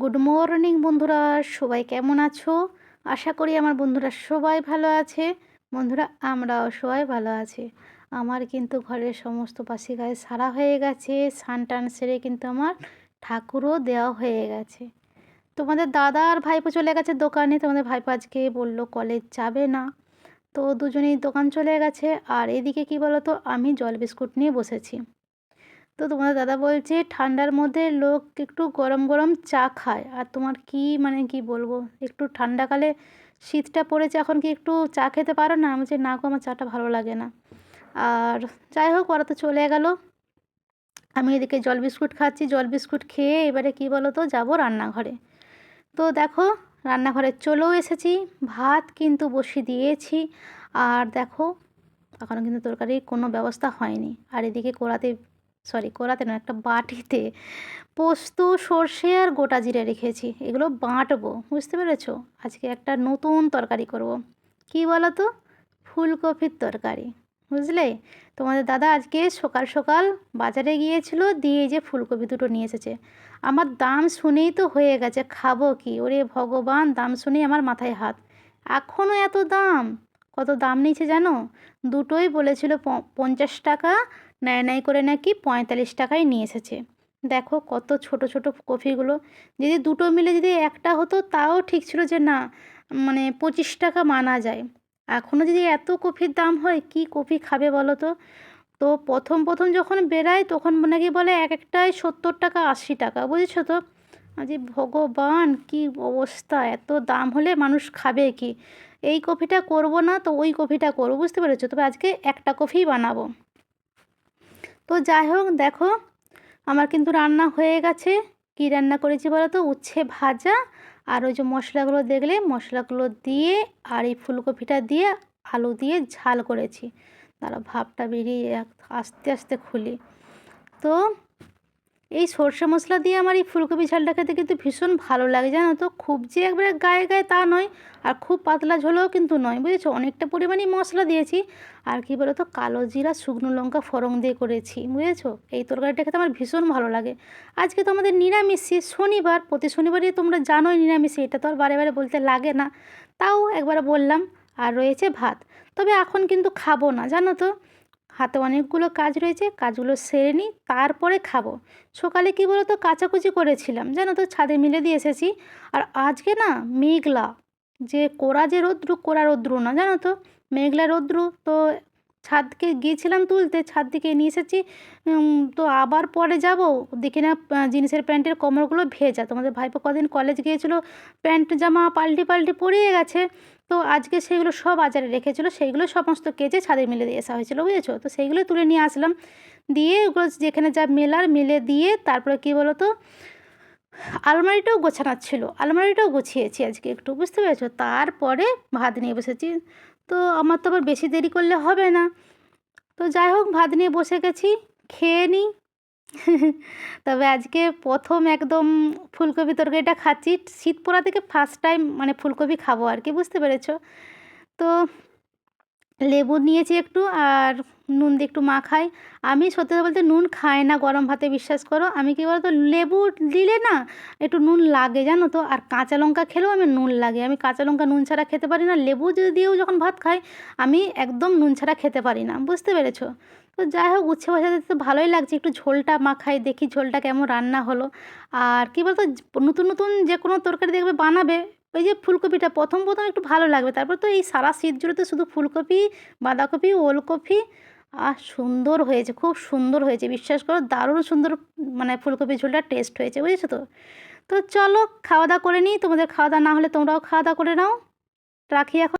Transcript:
Good morning বন্ধুরা। সবাই কেমন আছো? আশা করি আমার বন্ধুরা সবাই ভালো আছে। বন্ধুরা, আমরাও সবাই ভালো আছি। আমার কিন্তু ঘরের সমস্ত পাশি গায়ে সারা হয়ে গেছে। স্নান টান সেরে কিন্তু আমার ঠাকুরও দেওয়া হয়ে গেছে। তোমাদের দাদা আর ভাইপো চলে গেছে দোকানে। তোমাদের ভাইপো আজকে বলল কলেজ যাবে না। তো দুজনেই দোকান চলে গেছে। আর এদিকে কি বলো তো আমি জল বিস্কুট নিয়ে বসেছি। তো তোমাদের দাদা বলছে ঠান্ডার মধ্যে লোক একটু গরম গরম চা খায়। আর তোমার কি মানে কি বলব? একটু ঠান্ডাকালে শীতটা পড়েছে এখন কি একটু চা খেতে পারো না? আমি বলছি, না গো, আমার চাটা ভালো লাগে না। আর যাই হোক, ওরা তো চলে গেল। আমি এদিকে জল বিস্কুট খাচ্ছি। জল বিস্কুট খেয়ে এবারে কি বলো তো যাব রান্নাঘরে। তো দেখো, রান্নাঘরে চলেও এসেছি। ভাত কিন্তু বসিয়ে দিয়েছি। আর দেখো এখনও কিন্তু তরকারির কোনো ব্যবস্থা হয়নি। আর এদিকে কোড়াতে সরি কড়াতে না একটা বাটিতে পোস্ত, সর্ষে আর গোটা জিরে রেখেছি। এগুলো বাঁটবো, বুঝতে পেরেছ? আজকে একটা নতুন তরকারি করব। কি বলো তো ফুলকপির তরকারি, বুঝলে? তোমাদের দাদা আজকে সকাল সকাল বাজারে গিয়েছিল, দিয়ে যে ফুলকপি দুটো নিয়ে এসেছে। আমার দাম শুনেই তো হয়ে গেছে, খাব কি? ওরে ভগবান, দাম শুনেই আমার মাথায় হাত। এখনও এত দাম? কত দাম নিয়েছে জানো? দুটোই বলেছিল পঞ্চাশ টাকা নেয় নেয় করে নাকি পঁয়তাল্লিশ টাকায় নিয়ে এসেছে। দেখো কত ছোট ছোট কফিগুলো। যদি দুটো মিলে যদি একটা হতো, তাও ঠিক ছিল যে না মানে পঁচিশ টাকা মানা যায়। এখনও যদি এত কফির দাম হয়, কি কফি খাবে বলো তো? তো প্রথম প্রথম যখন বেরায়, তখন নাকি বলে এক একটাই সত্তর টাকা, আশি টাকা, বুঝেছ তো? যে ভগবান, কি অবস্থা! এত দাম হলে মানুষ খাবে কি? এই কফিটা করব না, তো ওই কফিটা করব, বুঝতে পেরেছ? তবে আজকে একটা কফিই বানাবো। তো যাই হোক, দেখো, আমার কিন্তু রান্না হয়ে গেছে। কী রান্না করেছি বলো তো উচ্ছে ভাজা আর ওই যে মশলাগুলো দেখলে, মশলাগুলো দিয়ে আর এই ফুলকপিটা দিয়ে আলু দিয়ে ঝাল করেছি। তারা ভাবটা বেরিয়ে আস্তে আস্তে খুলি। তো এই সর্ষে মশলা দিয়ে আমার এই ফুলকপি ঝালটা খেতে কিন্তু ভীষণ ভালো লাগে, জানো তো? খুব যে একবারে গায়ে গায়ে তা নয় আর খুব পাতলা ঝোলও কিন্তু নয়, বুঝেছ? অনেকটা পরিমাণেই মশলা দিয়েছি। আর কি বলো তো কালো জিরা, শুকনো লঙ্কা ফোড়ন দিয়ে করেছি, বুঝেছ? এই তরকারিটা খেতে আমার ভীষণ ভালো লাগে। আজকে তো আমাদের নিরামিষই শনিবার, প্রতি শনিবারই তোমরা জানোই নিরামিষই এটা তো আর বারে বারে বলতে লাগে না। তাও একবার বললাম, আর রয়েছে ভাত। তবে এখন কিন্তু খাব না, জানো তো? হাতে অনেকগুলো কাজ রয়েছে, কাজগুলো সেরে নিই, তারপরে খাব। সকালে কী বলো তো কাচাকুচি করেছিলাম, জানো তো, ছাদে মিলে দিয়ে এসেছি। আর আজকে না, মেঘলা। যে কোরা যে রৌদ্রু কোরা রৌদ্রু না, জানো তো? মেঘলা রৌদ্রু, তো ছাদকে গিয়েছিলাম তুলতে, ছাদ দিকে নিয়ে এসেছি। তো আবার পরে যাব। দেখি না জিন্সের প্যান্টের কোমরগুলো ভেজা। তোমাদের ভাইপো কদিন কলেজ গিয়েছিল, প্যান্ট, জামা পাল্টি পাল্টি পরিয়ে গেছে। তো আজকে সেগুলো সব বাজারে রেখেছিলো সেইগুলো সমস্ত কেচে ছাদে মিলে দিয়ে আসা হয়েছিলো, বুঝেছ? তো সেইগুলো তুলে নিয়ে আসলাম। দিয়ে ওগুলো যেখানে যা মেলার, মেলে দিয়ে তারপরে কী বলো তো আলমারিটাও গোছানোর ছিল। আলমারিটাও গুছিয়েছি আজকে একটু, বুঝতে পেরেছ? তারপরে ভাত নিয়ে বসেছি। তো আমার তো আবার বেশি দেরি করলে হবে না। তো যাই হোক, ভাত নিয়ে বসে গেছি, খেয়ে নিই তবে আজকে প্রথম একদম ফুলকপি তরকারিটা খাচ্ছি। শীত পড়া থেকে ফার্স্ট টাইম মানে ফুলকপি খাব আর কি, বুঝতে পেরেছ? তো লেবু নিয়েছি একটু আর নুন দিয়ে একটু মাখাই। আমি সত্যি কথা বলতে নুন খাই না, গরম ভাতে বিশ্বাস করো। আমি কী বলতো, লেবু দিলে না একটু নুন লাগে জানো তো, আর কাঁচা লঙ্কা খেলেও আমি নুন লাগে। আমি কাঁচা লঙ্কা নুন ছাড়া খেতে পারি না, লেবু দিয়েও যখন ভাত খাই, আমি একদম নুন ছাড়া খেতে পারি না, বুঝতে পেরেছ? তো যাই হোক, উচ্ছে ভাজাতে তো ভালোই লাগছে, একটু ঝোলটা মাখাই, দেখি ঝোলটা কেমন রান্না হলো। আর কী বলতো, নতুন নতুন যে কোনো তরকারি দেখবে বানাবে ওই যে ফুলকপিটা প্রথম প্রথম একটু ভালো লাগবে। তারপর তো এই সারা শীত জুড়ে তো শুধু ফুলকপি, বাঁধাকপি, ওলকপি আর সুন্দর হয়েছে, খুব সুন্দর হয়েছে। বিশ্বাস করো, দারুণ সুন্দর মানে ফুলকপি ঝোলটা টেস্ট হয়েছে, বুঝেছ তো? তো চলো খাওয়া দাওয়া করে নিই। তোমাদের খাওয়া দাওয়া না হলে তোমরাও খাওয়া দাওয়া করে নাও। রাখি এখন।